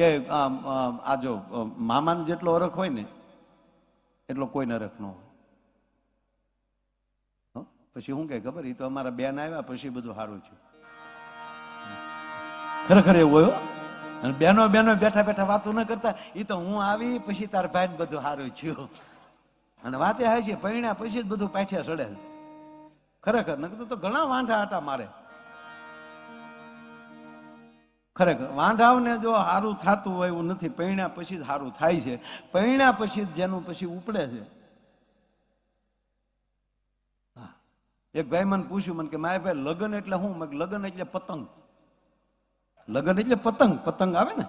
કે આ જો મામાને જેટલો અરખ હોય ને, એટલો કોઈને અરખ ન હોય. પછી શું કે, ખબર એ તો અમારા બેન આવ્યા, પછી બધું સારું થયું. ખરેખર એવું હોય. અને બેનો બેનો બેઠા બેઠા વાતો ન કરતા એ તો હું આવી, પછી તાર ભાઈ બધું સારું થયું. અને વાતે હાય છે પૈણ્યા પછી જ બધું પાઠ્યા ચડે ખરેખર, નકર તો ઘણા વાંઠા આટા મારે. ખરેખર, વાંઢાવને જો સારું થતું હોય એવું નથી, પૈણ્યા પછી જ સારું થાય છે. પૈણ્યા પછી જ જેનું પછી ઉપડે છે. હા. એક ભાઈ મને પૂછ્યું, મને કે માય ભાઈ, લગ્ન એટલે શું? મેં લગ્ન એટલે પતંગ. લગ્ન એટલે પતંગ. પતંગ આવે ને?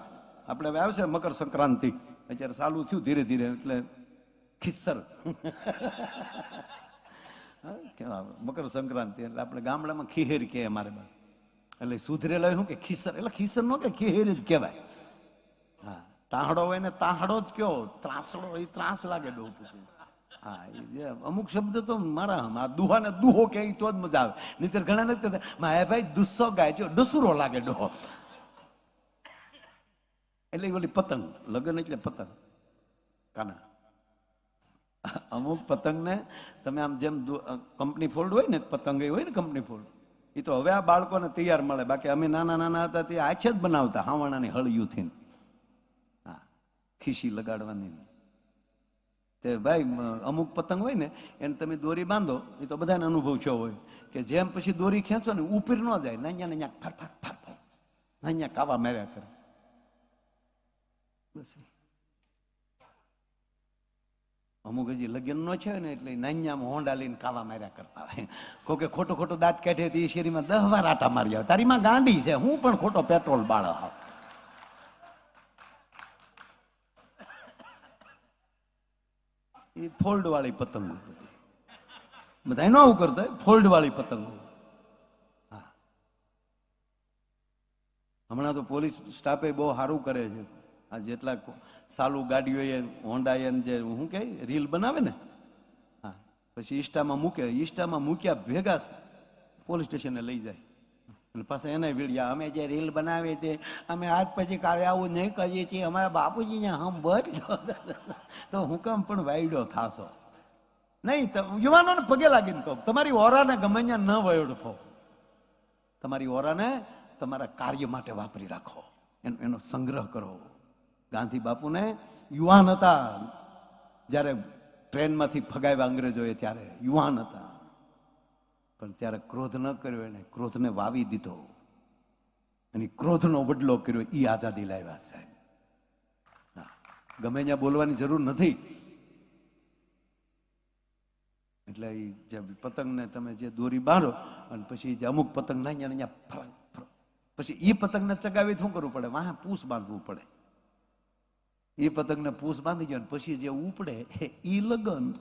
આપણે હવે આવશે મકર સંક્રાંતિ. અત્યારે ચાલુ થયું ધીરે ધીરે, એટલે ખિસ્સર? મકર સંક્રાંતિ, એટલે આપણે ગામડામાં ખીહેર કહે અમારે બાજુ એટલે સુધરેલા શું કે ખીસર? એટલે ખીસર નો કે ખીહેર જ કહેવાય. હા, તાહડો હોય ને તાહડો જ કયો, ત્રાસડો, એ ત્રાસ લાગે બહુ પછી હા, એ અમુક શબ્દ તો મારા આ દુહાને દુહો કે તો જ મજા આવે. નહીતર ઘણા નથી માયા ભાઈ દુસ્સો ગાય જો ડસુરો લાગે ડોહો. એટલે ઓલી પતંગ, લગ્ન એટલે પતંગ. કાના? અમુક પતંગને તમે આમ જેમ કંપની ફોલ્ડ હોય ને, પતંગ એ હોય ને કંપની ફોલ્ડ એ તો હવે આ બાળકોને તૈયાર મળે. બાકી અમે નાના નાના હતા તે આછે જ બનાવતા, હાવણાની હળિયુંથી હા, ખીસી લગાડવાની. તે ભાઈ અમુક પતંગ હોય ને, એને તમે દોરી બાંધો એ તો બધાને અનુભવ છો હોય કે જેમ પછી દોરી ખેંચો ને ઉપર ન જાય નાન્યા નાન્યા ફર ફર ફર ફર નાન્યા કાવા માર્યા કરે. બસ અમુક હજી લગ્ન નો છે ને એટલે નાન્યામાં હોંડા લઈને કાવા માર્યા કરતા હોય. કોકે ખોટો ખોટો દાંત કાઢે તો એ શેરીમાં દહ વાર આટા મારી આવે તારી માં ગાંડી છે, હું પણ ખોટો પેટ્રોલ બાળો એ ફોલ્ડ વાળી પતંગો બધી. બધા ન આવું કરતા ફોલ્ડ વાળી પતંગો. હા. હમણાં તો પોલીસ સ્ટાફે બહુ સારું કરે છે. આ જેટલા સાલું ગાડીઓ એ હોન્ડા જે શું કહે, રીલ બનાવે ને? હા, પછી ઈસ્ટામાં મૂકે ઈસ્ટામાં મૂક્યા ભેગા પોલીસ સ્ટેશને લઈ જાય. અને પાછા એને વીડિયા, અમે જે રીલ બનાવીએ તે અમે આજ પછી કાલે આવું નહીં કરીએ છીએ, અમારા બાપુજીને હમ બચ તો હું કેમ પણ વાયડો થાશો. નહીં યુવાનોને પગે લાગીને કહું, તમારી ઓરાને ગમે ત્યાં ન વયોડ થો તમારી ઓરાને તમારા કાર્ય માટે વાપરી રાખો. એનો એનો સંગ્રહ કરો. ગાંધી બાપુને યુવાન હતા. જ્યારે ટ્રેનમાંથી ફગાવ્યા અંગ્રેજોએ ત્યારે યુવાન હતા. પણ ત્યારે ક્રોધ ન કર્યો એને, ક્રોધને વાવી દીધો. અને ક્રોધનો વડલો કર્યો એ આઝાદી લાવ્યા સાહેબ. ગમે ત્યાં બોલવાની જરૂર નથી. એટલે એ જે પતંગને તમે જે દોરી બાંધો, અને પછી જે અમુક પતંગ ના અહીંયા અહીંયા. પછી એ પતંગને ચગાવી શું કરવું પડે? વાહ પૂસ બાંધવું પડે. એ પતંગને પૂસ બાંધી ગયો પછી જે ઉપડે, એ લગન.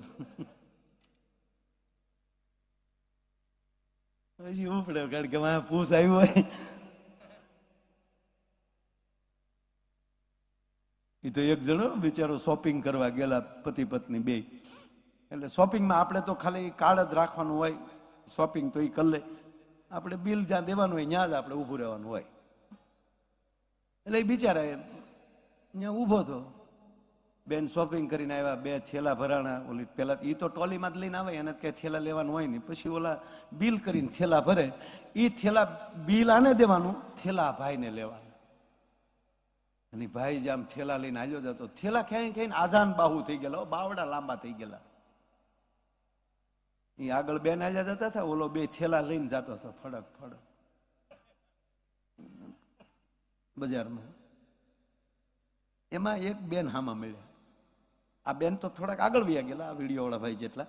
પછી ઉપડે, કારણ કે વાહ પૂસ આવ્યું હોય. એ તો એક જણો બિચારો શોપિંગ કરવા ગયેલા પતિ પત્ની બે. એટલે શોપિંગમાં આપણે તો ખાલી કાર્ડ જ રાખવાનું હોય. શોપિંગ તો એ કરી લે. આપણે બિલ જ્યાં દેવાનું હોય, ત્યાં જ આપણે ઊભું રહેવાનું હોય. એટલે એ બિચારા ત્યાં ઊભો હતો બેન શોપિંગ કરીને આવ્યા, બે થેલા ભરાણા, ઓલી પેલા એ તો ટ્રોલીમાં જ લઈને આવે, એને કઈ થેલા લેવાનું હોય નહીં. પછી ઓલા બિલ કરીને થેલા ભરે એ થેલા બિલ આને દેવાનું? થેલા ભાઈને લેવાનું. અને ભાઈ જે આમ થેલા લઈને આવ્યો જતો થેલા ક્યાંય ક્યાંય આઝાન બાહુ થઈ ગયેલા બાવડા લાંબા થઈ ગયેલા. એ આગળ બેન આવ્યા જતા હતા, ઓલો બે થેલા લઈને જતો હતો, ફડક ફડક. બજારમાં. એમાં એક બેન હામાં મળ્યા. આ બેન તો થોડાક આગળ વ્યા ગયેલા, આ વીડિયો વાળા ભાઈ જેટલા.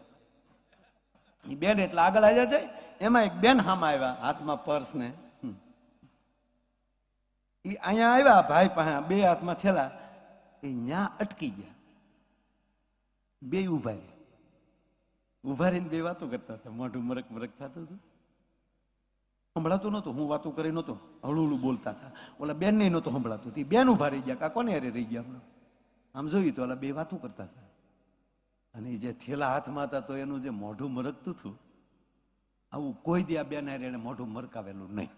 એ બેન એટલા આગળ આવ્યા છે, એમાં એક બેન હામાં આવ્યા, હાથમાં પર્સ ને. ઈ અહીંયા આવ્યા ભાઈ પાસે બે હાથમાં થેલા. એ ન્યા અટકી ગયા. બે ઊભા રહ્યા. ઊભા રહીને બે વાતો કરતા હતા. મોઢું મરક મરક થતું હતું. સંભળાતું નહોતું, હું વાતો કરી નહોતો હળું બોલતા હતા. ઓલા બેન ને નહોતું સંભળાતું, તે બેન ઊભા રહી ગયા, કા કોને અરે રહી ગયા હમણાં? આમ જોયું તો ઓલા બે વાતો કરતા હતા. અને જે થેલા હાથમાં હતા તો એનું જે મોઢું મરકતું હતું, આવું કોઈ દે આ બેન હારે એને મોઢું મરકાવેલું નહીં.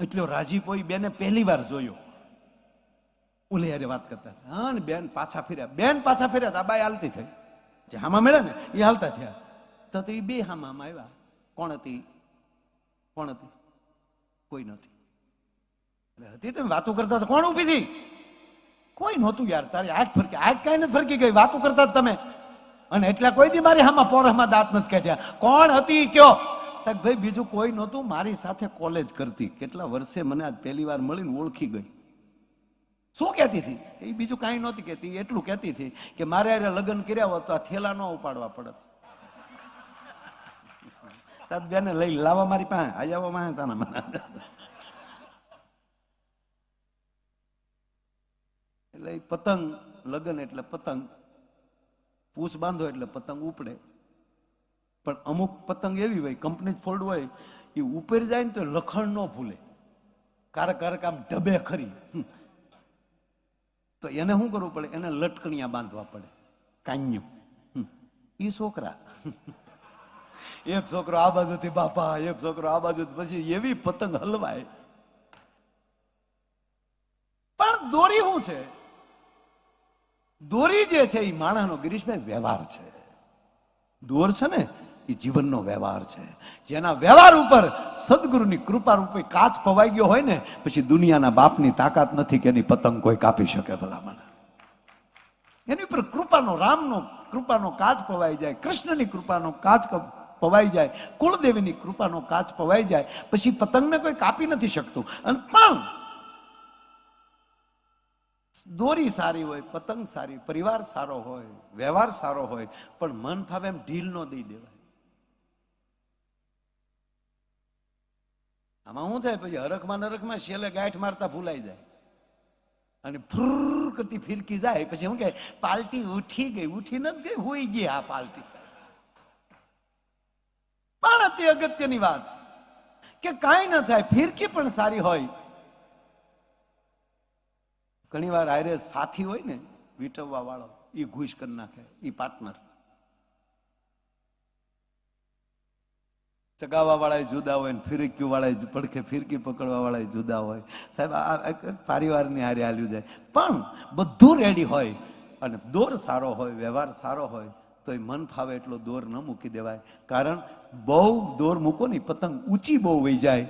એટલો રાજીપો બેને પહેલી વાર જોયો. ઓલે હારે વાત કરતા હતા. હા, ને બેન પાછા ફેર્યા. બેન પાછા ફેર્યા હતા બાઈ હાલતી થઈ. જે હામા મળ્યા ને એ હાલતા થયા. તો એ બે હામામાં આવ્યા. કોણ હતી? કોણ હતી? કોઈ નહોતી. એટલે હતી તમે વાતો કરતા હતા? કોણ ઊભી હતી? કોઈ નહોતું યાર, તારી આંખ ફરકી આંખ કાંઈ નથી ફરકી ગઈ, વાતો કરતા તમે. અને એટલા કોઈ દી મારી હામાં પોરહમાં દાંત નથી કાઢ્યા. કોણ હતી? કયો? તો ભાઈ, બીજું કોઈ નહોતું, મારી સાથે કોલેજ કરતી. કેટલા વર્ષે મને આજ પહેલી વાર મળીને ઓળખી ગઈ. શું કહેતી હતી? એ બીજું કાંઈ નહોતી કહેતી, એટલું કહેતી હતી કે મારે અરે લગ્ન કર્યા હોત તો આ થેલા ન ઉપાડવા પડત. તાત બેને લઈ લાવવા મારી પાસે આ જાવો માં તાના મને. એટલે પતંગ, લગ્ન એટલે પતંગ પૂછ બાંધો એટલે પતંગ ઉપડે. પણ અમુક પતંગ એવી હોય કંપની ફોલ્ડ હોય એ ઉપર જાય ને તો લખણ ન ભૂલે. કારક કારક આમ ડબે ખરી. તો એને શું કરવું પડે? એને લટકણિયા બાંધવા પડે. કાન્યું. ઈ છોકરા. એક છોકરો આ બાજુથી બાપા, એક છોકરો આ બાજુ પછી એવી પતંગ હલવાય. પણ દોરી શું છે? દોરી જે છે એ માણસનો ગિરીશભાઈ વ્યવહાર છે. દોર છે ને એ જીવનનો વ્યવહાર છે. જેના વ્યવહાર ઉપર સદગુરુની કૃપા રૂપે કાચ પવાઈ ગયો હોય ને, પછી દુનિયાના બાપની તાકાત નથી કે એની પતંગ કોઈ કાપી શકે ભલામણ. એની ઉપર કૃપાનો, રામનો કૃપાનો કાચ પવાઈ જાય, કૃષ્ણની કૃપાનો કાચ પવાઈ જાય, કુળદેવીની કૃપાનો કાચ પવાઈ જાય, પછી પતંગને કોઈ કાપી નથી શકતું. અને પણ દોરી સારી હોય, પતંગ સારી, પરિવાર સારો હોય, વ્યવહાર સારો હોય, પણ મન ફાવે એમ ઢીલ ન દઈ દેવાય. આમાં શું થાય? પછી હરખમાં નરખમાં શેલે ગાંઠ મારતા ભૂલાઈ જાય. અને ફૂર કરતી ફિરકી જાય. પછી શું કે પાલટી ઉઠી ગઈ. ઉઠી નથી ગઈ? હોઈ ગઈ આ પાલટી. અતિ અગત્યની વાત. કે કાંઈ ન થાય, ફિરકી પણ સારી હોય. ઘણી વાર આયરે સાથી હોય ને, વીટવવા વાળો એ ઘૂસ કરી નાખે એ પાર્ટનર ચગાવવા વાળા જુદા હોય ને વાળા પડખે ફિરકી પકડવા વાળા જુદા હોય. સાહેબ, આ પરિવારની હારે હાલ્યું જાય. પણ બધું રેડી હોય અને દોર સારો હોય, વ્યવહાર સારો હોય તો એ મન ફાવે એટલો દોર ન મૂકી દેવાય. કારણ બહુ દોર મૂકો ને પતંગ ઊંચી બહુ વહી જાય.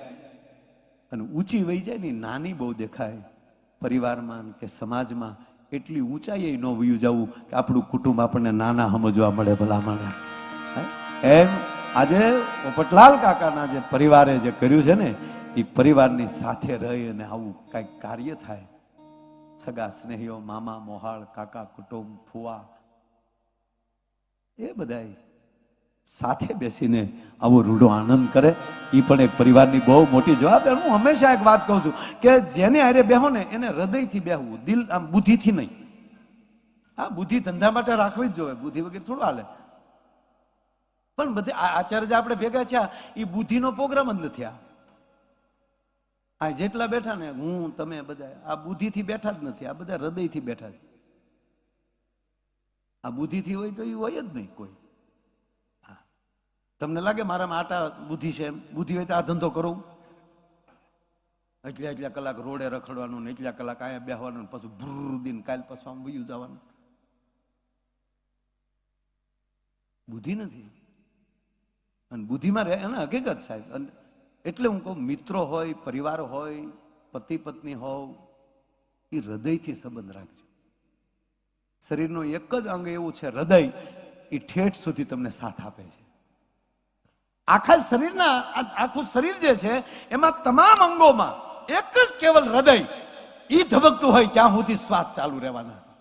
અને ઊંચી વહી જાય ને નાની બહુ દેખાય. પરિવારમાં કે સમાજમાં એટલી ઊંચાઈએ ન વયું જવું કે આપણું કુટુંબ આપણને નાના સમજવા મળે ભલામણે? એમ આજે પોપટલાલ કાકાના જે પરિવારે જે કર્યું છે ને એ પરિવારની સાથે રહી અને આવું કાંઈક કાર્ય થાય. સગા, સ્નેહીઓ, મામા, મોહાળ, કાકા, કુટુંબ, ફુવા એ બધાય સાથે બેસીને આવો રૂડો આનંદ કરે. એ પણ એક પરિવારની બહુ મોટી જવાબદારી હું હંમેશા એક વાત કહું છું કે જેને હારે બેહો ને એને હૃદયથી બેહવું, દિલ આમ બુદ્ધિથી નહીં. હા, બુદ્ધિ ધંધા માટે રાખવી જ જોઈએ. બુદ્ધિ વગેરે થોડું હાલે. પણ બધે આચાર્ય જે આપણે ભેગા છે એ બુદ્ધિનો પ્રોગ્રામ જ નથી આ. આ જેટલા બેઠા ને હું, તમે બધા આ બુદ્ધિથી બેઠા જ નથી. આ બધા હૃદયથી બેઠા છે. આ બુદ્ધિથી હોય તો એ હોય જ નહીં કોઈ. હા. તમને લાગે મારામાં આટા બુદ્ધિ છે એમ? બુદ્ધિ હોય તો આ ધંધો કરું? એટલા એટલા કલાક રોડે રખડવાનું ને એટલા કલાક અહીંયા બેહવાનું પછી ભૂર દિન કાલ પાછું આમ વયું જવાનું. બુદ્ધિ નથી. અને બુદ્ધિમાં રહે એને હકીકત સાહેબ. અને એટલે હું કહું, મિત્રો હોય, પરિવાર હોય પતિ પત્ની હોવ એ હૃદયથી સંબંધ રાખજો. શરીરનું એક જ અંગ એવું છે, હૃદય, એ ઠેઠ સુધી તમને સાથ આપે છે. આખા શરીરના આખું શરીર જે છે, એમાં તમામ અંગોમાં એક જ કેવલ હૃદય એ ધબકતું હોય ત્યાં સુધી શ્વાસ ચાલુ રહેવાના છે.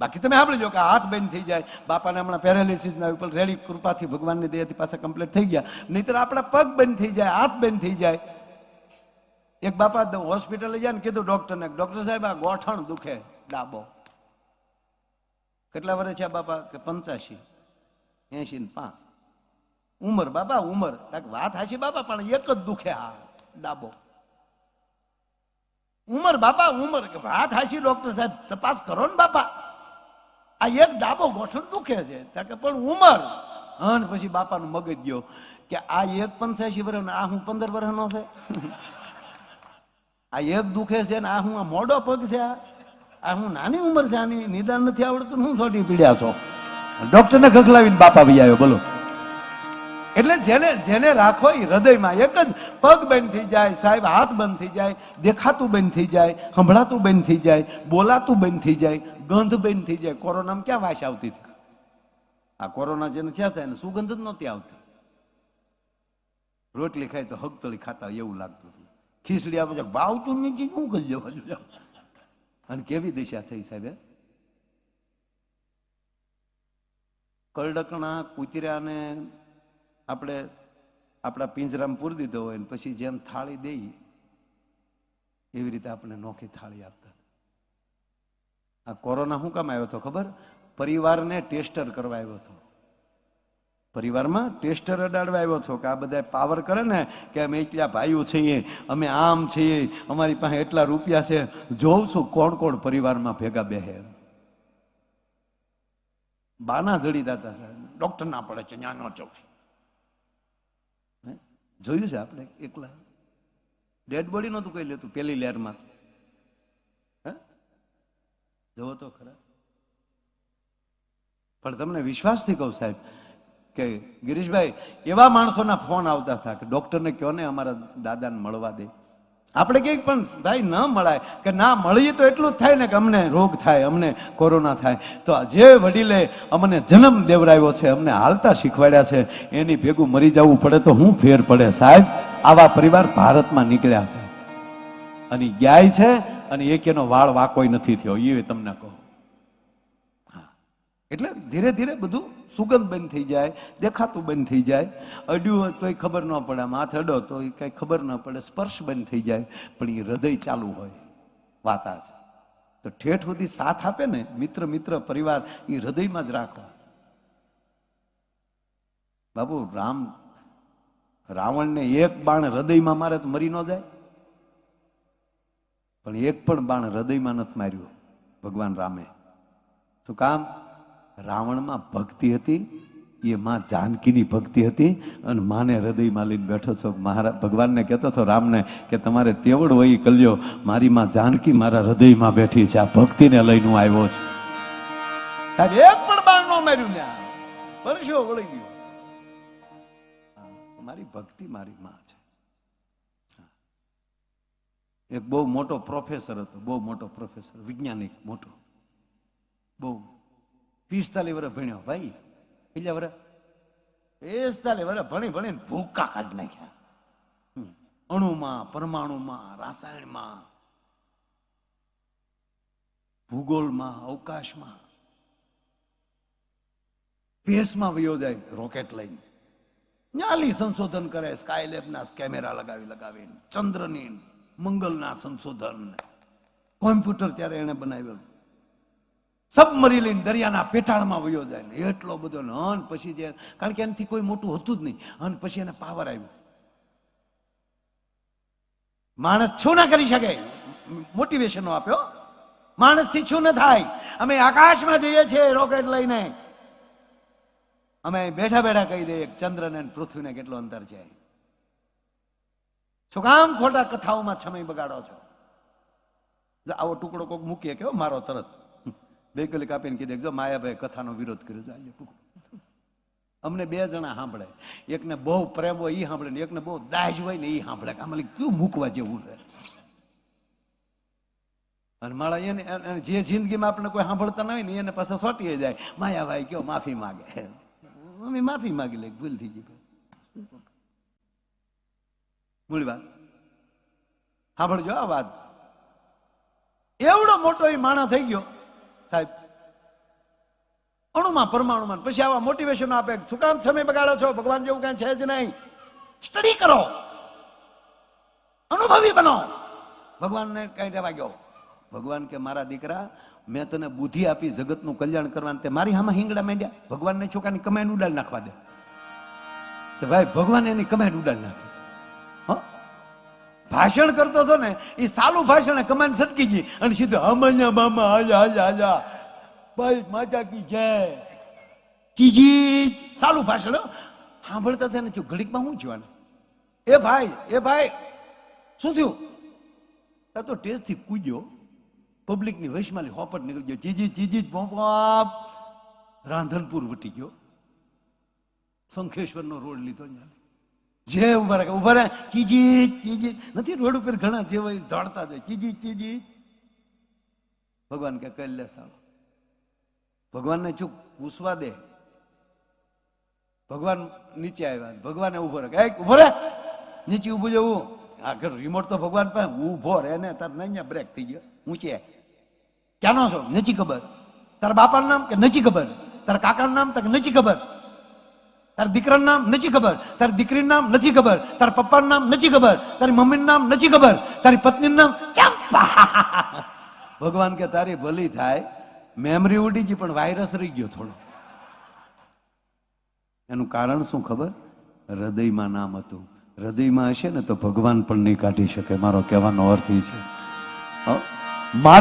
બાકી તમે સાંભળી જો કે હાથ બંધ થઈ જાય, બાપાને હમણાં પેરાલિસિસ ના ઉપર રેડી કૃપાથી ભગવાનની દયાથી પાસે કમ્પ્લીટ થઈ ગયા, નહીતર આપણા પગ બંધ થઈ જાય, હાથ બંધ થઈ જાય. એક બાપા હોસ્પિટલે જાય ને કીધું ડોક્ટરને ડોક્ટર સાહેબ, આ ગોઠણ દુખે. ડાબો. કેટલા વર્ષ છે બાપા? કે પંચાશી એસી ને પાંચ. ઉંમર, બાપા, ઉંમર. વાત હાશી બાપા, પણ એક જ દુખે આ ડાબો. ઉંમર, બાપા, ઉંમર. કે વાત હાશી ડોક્ટર સાહેબ, તપાસ કરો ને બાપા. આ એક ડાબો ગોઠણ દુખે છે. કે પણ ઉંમર. અને પછી બાપાનું મગજ ગયો કે આ એક પંચાસી વર્ષ આ હું પંદર વર્ષનો છે? આ એક દુખે છે ને આ હું આ મોડો પગ છે આ? આ હું નાની ઉંમર છે, આની નિદાન નથી આવડતું હું સોટી પીડ્યા છો. ડોક્ટરને ખખલાવીને બાપા ભાઈ આવ્યો, બોલો. એટલે જેને જેને રાખો એ હૃદયમાં એક જ પગ બંધ થઈ જાય, સાહેબ હાથ બંધ થઈ જાય, દેખાતું બંધ થઈ જાય, સંભળાતું બંધ થઈ જાય, બોલાતું બંધ થઈ જાય, ગંધ બંધ થઈ જાય. કોરોનામાં ક્યાં વાસ આવતી હતી? આ કોરોના જેને થયા હતા, એને સુગંધ જ નહોતી આવતી. રોટલી ખાય તો હગતળી ખાતા એવું લાગતું હતું. ખીચડી આપે બાવતું નથી શું કરી જવા અને કેવી દિશા થઈ સાહેબ કરડકણા કૂતરાને આપણે આપણા પિંજરામાં પૂરી દીધો હોય ને પછી જેમ થાળી દઈ, એવી રીતે આપણે નોખી થાળી આપતા. આ કોરોના શું કામ આવ્યો હતો ખબર? પરિવારને ટેસ્ટર કરવા આવ્યો હતો. પરિવારમાં ટેસ્ટર અડાડવા આવ્યો છો કે આ બધા પાવર કરે ને કે અમે એટલા ભાઈઓ છીએ, અમે આમ છીએ, અમારી પાસે એટલા રૂપિયા છે જોઉં છું કોણ કોણ પરિવારમાં ભેગા બેહે. બાના જડી દાતા ડોક્ટર ના પડે છે ન્યા ન જોયું છે આપણે એકલા? ડેડ બોડી નહોતું કહી લેતું, પેલી લહેરમાં જોવો તો ખરા. પણ તમને વિશ્વાસથી કહું સાહેબ કે ગિરીશભાઈ, એવા માણસોના ફોન આવતા હતા કે ડૉક્ટરને કહો ને અમારા દાદાને મળવા દે. આપણે કંઈક પણ ભાઈ ન મળાય, કે ના મળીએ તો એટલું જ થાય ને કે અમને રોગ થાય, અમને કોરોના થાય. તો જે વડીલે અમને જન્મ દેવરાયો છે, અમને હાલતા શીખવાડ્યા છે, એની ભેગું મરી જવું પડે તો હું ફેર પડે સાહેબ. આવા પરિવાર ભારતમાં નીકળ્યા છે. અને ગાય છે, અને એક એનો વાળ વાકોય નથી થયો એ તમને કહો. હા. એટલે ધીરે ધીરે બધું સુગંધ બંધ થઈ જાય, દેખાતું બંધ થઈ જાય. અડ્યું હોય તોય ખબર ન પડે, આમ હાથ અડો તો એ કાંઈ ખબર ન પડે, સ્પર્શ બંધ થઈ જાય. પણ એ હૃદય ચાલુ હોય, વાત આ છે. તો ઠેઠ સુધી સાથ આપે ને, મિત્ર મિત્ર, પરિવાર એ હૃદયમાં જ રાખવા બાબુ, રામ, રાવણને એક બાણ હૃદયમાં મારે તો મરી ન જાય. પણ એક પણ બાણ હૃદયમાં નથી માર્યું, ભગવાન રામે. શું કામ રાવણમાં ભક્તિ હતી એ માં જાનકીની ભક્તિ હતી અને માને હૃદયમાં લઈને બેઠો છો. મહારા ભગવાનને કહેતો છો રામને કે તમારે તેવડ વહી કલ્યો મારી માં જાનકી મારા હૃદયમાં બેઠી છે આ ભક્તિને લઈને હું આવ્યો છું. સાહેબ એક પણ બાણ ન માર્યું ને વર્ષો વળી ગયો. મારી ભક્તિ મારી માં છે. એક બહુ મોટો પ્રોફેસર હતો બહુ મોટો પ્રોફેસર વૈજ્ઞાનિક મોટો. બહુ. પિસ્તાલીસ વર્ષ ભણ્યો ભાઈ. કેટલા વર્ષ પિસ્તાલીસ વર્ષ ભણી ભણીને ભૂકા કાઢી નાખ્યા. અણુમાં, પરમાણુમાં, રાસાયણમાં, ભૂગોળમાં, અવકાશમાં સ્પેસમાં વયો જાય, રોકેટ લઈને. ન્યાલી સંશોધન કરે સ્કાય લેબના કેમેરા લગાવી લગાવીને, ચંદ્રની મંગલના સંશોધન કોમ્પ્યુટર ત્યારે એને બનાવેલું સબમરી લઈને દરિયાના પેટાળમાં વયો જાય ને એટલો બધો ને અન પછી જે કારણ કે એનાથી કોઈ મોટું હતું જ નહીં. અને પછી એને પાવર આવ્યો. માણસ છું ના કરી શકે. મોટિવેશનો આપ્યો. માણસથી છું ન થાય. અમે આકાશમાં જઈએ છીએ રોકેટ લઈને. અમે બેઠા બેઠા કહી દઈએ ચંદ્રને પૃથ્વીને કેટલો અંતર છે. શું કામ ખોટા કથાઓમાં સમય બગાડો છો? આવો ટુકડો કોક મૂકીએ કેવો મારો તરત. બે કલી કાપીને કીધે, જો માયાભાઈ કથાનો વિરોધ કર્યો આજે ટુકડો અમને બે જણા સાંભળે. એકને બહુ પ્રેમ હોય એ સાંભળે ને એકને બહુ દાજ હોય ને એ સાંભળે. આમાં કયું મૂકવા જેવું છે અને મારા એને જે જિંદગીમાં આપણે કોઈ સાંભળતા ન હોય ને એને પાછા સોટી જાય. માયાભાઈ કયો માફી માગે. મમ્મી માફી માગી લે ભૂલ થઈ ગઈ મૂળ વાત. સાંભળજો આ વાત. એવડો મોટો એ માણસ થઈ ગયો. સાહેબ અણુમાં, પરમાણુમાં. પછી આવા મોટિવેશન આપે શું કામ સમય બગાડો છો? ભગવાન જેવું કાંઈ છે જ નહીં. સ્ટડી કરો. અનુભવી બનો. ભગવાનને કઈ રહેવા ગયો ભગવાન કે મારા દીકરા, મેં તને બુદ્ધિ આપી જગતનું કલ્યાણ કરવાનું. તે મારી હામાં હિંગડા માંડ્યા. ભગવાનને છોકરાની કમાઈને ઉડાડી નાખવા દે. તો ભાઈ, ભગવાન એની કમાઈને ઉડાડી નાખી. ભાષણ કરતો હતો ને, એ સાલું ભાષણ કમાન સટકી ગઈ અને સીધું હમણ્યા મામા આજા આજા આજા ભાઈ માતા કી જય કીજી સાલું ભાષણ સાંભળતા થયા ને ઘડીકમાં શું જોવાનું એ ભાઈ એ ભાઈ, શું થયું? આ તો ટેસ્ટથી કૂદ્યો. પબ્લિકની વૈશમાલી હોપટ નીકળી ગયો. ચીજી ચીજી જ પોપ રાંધનપુર વટી ગયો. શંખેશ્વરનો રોડ લીધો અહીંયા જે ઊભા રાખે, ઊભા રહે ચીજી ચીજી નથી, રોડ ઉપર ઘણા જે હોય દોડતા જ હોય ચીજી ચીજી ભગવાન કે કરી લે ભગવાનને ચૂક પૂછવા દે. ભગવાન નીચે આવ્યા, ભગવાને ઊભો રહે એક ઊભો રહે નીચે ઊભું જવું આગળ રિમોટ તો ભગવાન પાસે ઊભો રહે ને, તાર નહીં બ્રેક થઈ ગયો. ઊંચે ક્યાંનો છો? નથી ખબર. તારા બાપાનું નામ કે નથી ખબર? તારા કાકાનું નામ તો નથી ખબર? તારા દીકરાનું નામ નથી ખબર. તારી દીકરીનું નામ નથી ખબર. તારા પપ્પાનું નામ નથી ખબર. તારી મમ્મીનું નામ નથી ખબર. તારી પત્નીનું નામ ચંપા. ભગવાન કે તારી ભલી થાય. મેમરી ઉડી ગઈ પણ વાયરસ રહી ગયો થોડો. એનું કારણ શું ખબર? હૃદયમાં નામ હતું. હૃદયમાં હશે ને તો ભગવાન પણ નહીં કાઢી શકે. મારો કહેવાનો અર્થ એ છે.